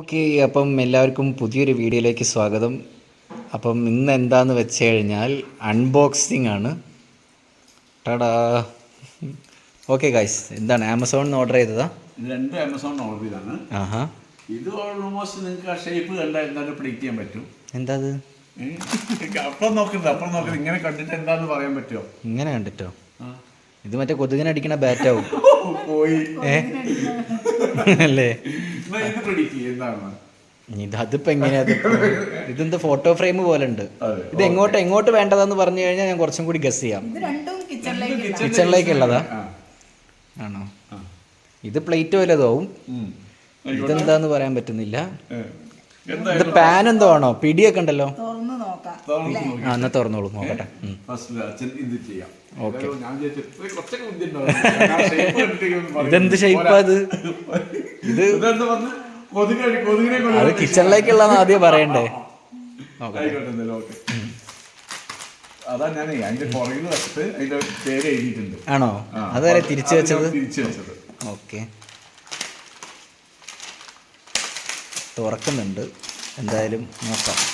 Okay അപ്പം എല്ലാവർക്കും പുതിയൊരു വീഡിയോയിലേക്ക് സ്വാഗതം. അപ്പം ഇന്ന് എന്താന്ന് വെച്ച് കഴിഞ്ഞാൽ അൺബോക്സിങ് ആണ്. ടടാ. ഓക്കെ ഗൈസ് എന്താണ്? ആമസോണിൽ നിന്ന് ഓർഡർ ചെയ്തതാ? ഇത് രണ്ട് ആമസോൺ ഓർഡർ ചെയ്താണ് ആഹാ. ഇത് ഓൾമോസ്റ്റ് നിങ്ങൾക്ക് ആ ഷേപ്പ് കണ്ടാൽ എന്തായാലും പ്രിഡിക്റ്റ് ചെയ്യാൻ പറ്റും. എന്താ അത്? അപ്പം നോക്കരുത് അപ്പം നോക്കരുത്. ഇങ്ങനെ കണ്ടിട്ട് എന്താന്ന് പറയാൻ പറ്റുമോ ഇങ്ങനെ കണ്ടിട്ടോ? ഇത് മറ്റേ കൊതുകിനടിക്കണ ബാറ്റാവും പോയി. അല്ലേ? പ്രിഡിക്റ്റ് ചെയ്യും. എന്താണ്? ഇത് അതിപ്പോ എങ്ങനെയാ? അതിപ്പോ? ഇതെന്താ ഫോട്ടോ ഫ്രെയിം പോലെ ഉണ്ട്. ഇത് എങ്ങോട്ട് എങ്ങോട്ട് വേണ്ടതെന്ന് പറഞ്ഞു കഴിഞ്ഞാൽ ഞാൻ കുറച്ചും കൂടി ഗസ് ചെയ്യാം. ഇത് രണ്ടും കിച്ചണിലേക്ക് ഉള്ളതാ? ആണോ? ഇത് പ്ലേറ്റ് പോലെ തോവും ഇതെന്താന്ന് പറയാൻ പറ്റുന്നില്ല. ഇത് പാൻ എന്തോ ആണോ? പിടിയൊക്കെ ഉണ്ടല്ലോ തുറന്ന് നോക്കാം തുറന്ന് നോക്കി. ആ എന്നാ തുറന്നോളൂ നോക്കട്ടെ. ഇതെന്ത് ഷേപ്പാ ഇത് ഇത് ഇതെന്ത് വന്ന്? അത് കിച്ചണിലേക്കുള്ള ആദ്യം പറയണ്ടേ? അതാ ഞാൻ അതിന്റെ പുറകിൽ വെച്ചിട്ട് അതിന്റെ പേര് എഴുതിയിട്ടുണ്ട്. ആണോ? അതുവരെ അപ്പൊ തിരിച്ചു വെച്ചത്? തിരിച്ചു വെച്ചത്. ഓക്കെ. തുറക്കുന്നുണ്ട്. എന്തായാലും നോക്കാം എന്താ മെറ്റീരിയൽ അത് കാണാം നമുക്ക് എന്തായാലും കാണാം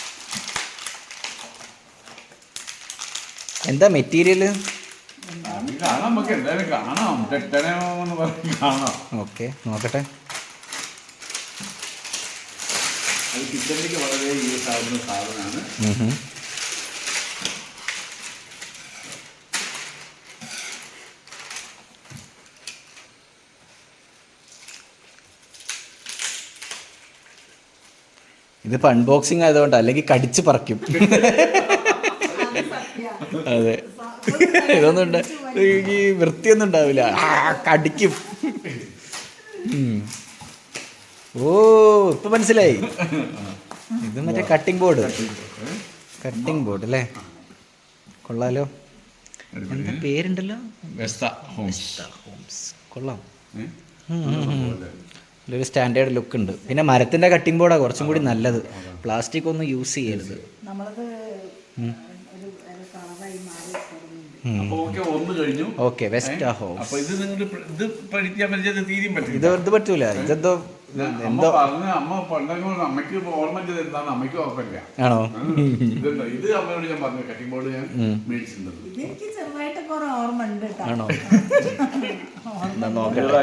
തെറ്റണോ എന്ന് പറഞ്ഞ് കാണാം ഓക്കെ നോക്കട്ടെ. ഇത് വളരെ സാധനമാണ് അൺബോക്സിങ് ആയതുകൊണ്ട് അല്ലെങ്കിൽ കടിച്ച് പറിക്കും. അതെ. ഇതൊന്നും ഉണ്ട് ഈ വൃത്തിയൊന്നും ഉണ്ടാവില്ല. ആ, കടിക്കും. ഓ ഇപ്പൊ മനസ്സിലായി. ഇത് മറ്റേ കട്ടിംഗ് ബോർഡ് കട്ടിംഗ് ബോർഡ് അല്ലേ? കൊള്ളാലോ. എന്താ പേരുണ്ടല്ലോ? Vesta Homes. ഹോംസ്. കൊള്ളാം. ഇതിലൊരു സ്റ്റാൻഡേർഡ് ലുക്ക് ഉണ്ട്. പിന്നെ മരത്തിന്റെ കട്ടിംഗ് ബോർഡാണ് കുറച്ചും കൂടി നല്ലത്. പ്ലാസ്റ്റിക് ഒന്നും യൂസ് ചെയ്യരുത്. നമ്മളത് ഒരു ഒരു കളറായി മാറി തുടങ്ങുന്നുണ്ട് ഉം. അപ്പൊ ഓക്കെ ഒന്ന് കഴിഞ്ഞു. ഓക്കെ വെസ്റ്റ് ഹോം ഇത് ഇത് പറ്റൂല. ഇതെന്തോ അമ്മ എന്തോ അമ്മ അമ്മയ്ക്ക് ഓർമ്മ ചെയ്ത് അമ്മയ്ക്ക് ഓർമ്മയില്ല ആണോ? ഇത് അമ്മയോട് ഞാൻ പറഞ്ഞു കട്ടിംഗ് ബോർഡ് ഞാൻ മേടിച്ചിട്ടുണ്ട് ആണോ? നോക്കട്ടെ?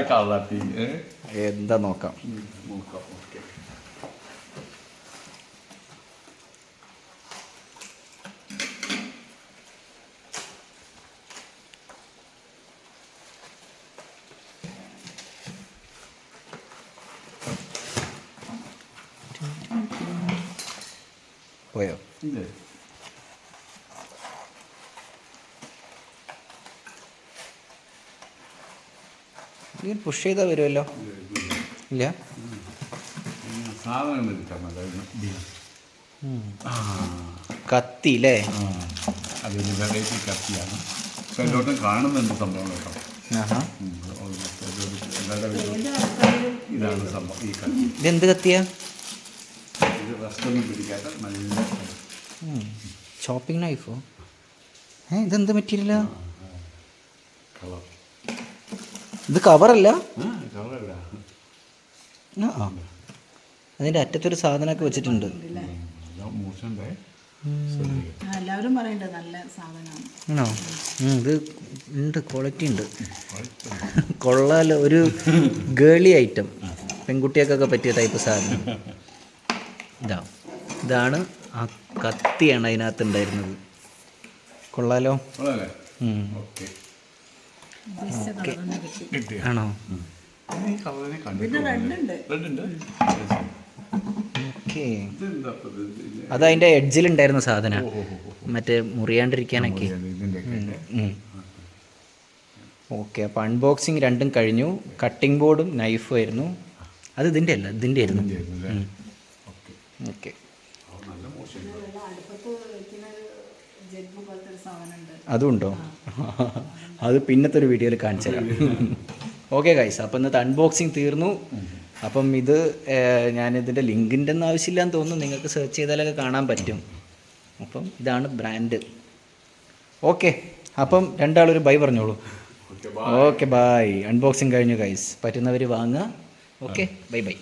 എന്താ നോക്കാം. നോക്കാം ഓക്കെ പോയോ പുഷ് ചെയ്താൽ വരുമല്ലോ ഇല്ല കത്തി അല്ലേ ആ, അതൊരു വെറൈറ്റി കത്തിയാണ് പക്ഷെ കാണുന്നുണ്ട് സംഭവം കേട്ടോ ഇതാണ് സംഭവം ഈ കത്തി ഇതെന്ത് കത്തിയാ റസ്റ്റൊന്നും പിടിക്കാത്ത നല്ല ഷോപ്പിംഗ് നൈഫോ ഏ ഇതെന്ത് മെറ്റീരിയലാ കളർ ഇത് കവറല്ല അതിന്റെ കളറല്ല ആ അതിന്റെ അറ്റത്തൊരു സാധനമൊക്കെ വെച്ചിട്ടുണ്ട്. എല്ലാവരും പറയുന്നുണ്ട് നല്ല സാധനമാണ്. ആണോ? ഇത് ഉണ്ട് ക്വാളിറ്റി ഉണ്ട്. കൊള്ളാലോ ഒരു ഗേളി ഐറ്റം പെൺകുട്ടികൾക്കൊക്കെ പറ്റിയ ടൈപ്പ് സാധനം. ഇതാ ഇതാണ് ആ കത്തിയാണ് അതിനകത്ത് ഉണ്ടായിരുന്നത്. കൊള്ളാലോ? ആണോ? ഓക്കെ. അത് അതിന്റെ എഡ്ജിൽ ഉണ്ടായിരുന്ന സാധന. മറ്റേ മുറിയാണ്ടിരിക്കാനൊക്കെ. ഓക്കെ അപ്പോൾ അൺബോക്സിങ് രണ്ടും കഴിഞ്ഞു. കട്ടിംഗ് ബോർഡും നൈഫും ആയിരുന്നു. അത് ഇതിന്റെ അല്ല ഇതിന്റെ ആയിരുന്നു ഇതിന്റെ ആയിരുന്നു? ഓക്കെ. അതുണ്ടോ? അത് പിന്നത്തെ ഒരു വീഡിയോയിൽ കാണിച്ചു തരാം. ഓക്കെ ഗൈസ് അപ്പം ഇന്നത്തെ അൺബോക്സിങ് തീർന്നു. അപ്പം ഇത് ഞാൻ ഞാനിതിന്റെ ലിങ്കിന്റെ ഒന്നും ആവശ്യമില്ലാന്ന് തോന്നുന്നു. നിങ്ങൾക്ക് സെർച്ച് ചെയ്താലൊക്കെ കാണാൻ പറ്റും. അപ്പം ഇതാണ് ബ്രാൻഡ് ഓക്കെ അപ്പം രണ്ടാളൊരു ബൈ പറഞ്ഞോളൂ. ഓക്കെ ഓക്കെ ബൈ അൺബോക്സിങ് കഴിഞ്ഞു ഗൈസ് പറ്റുന്നവർ വാങ്ങുക. Okay bye bye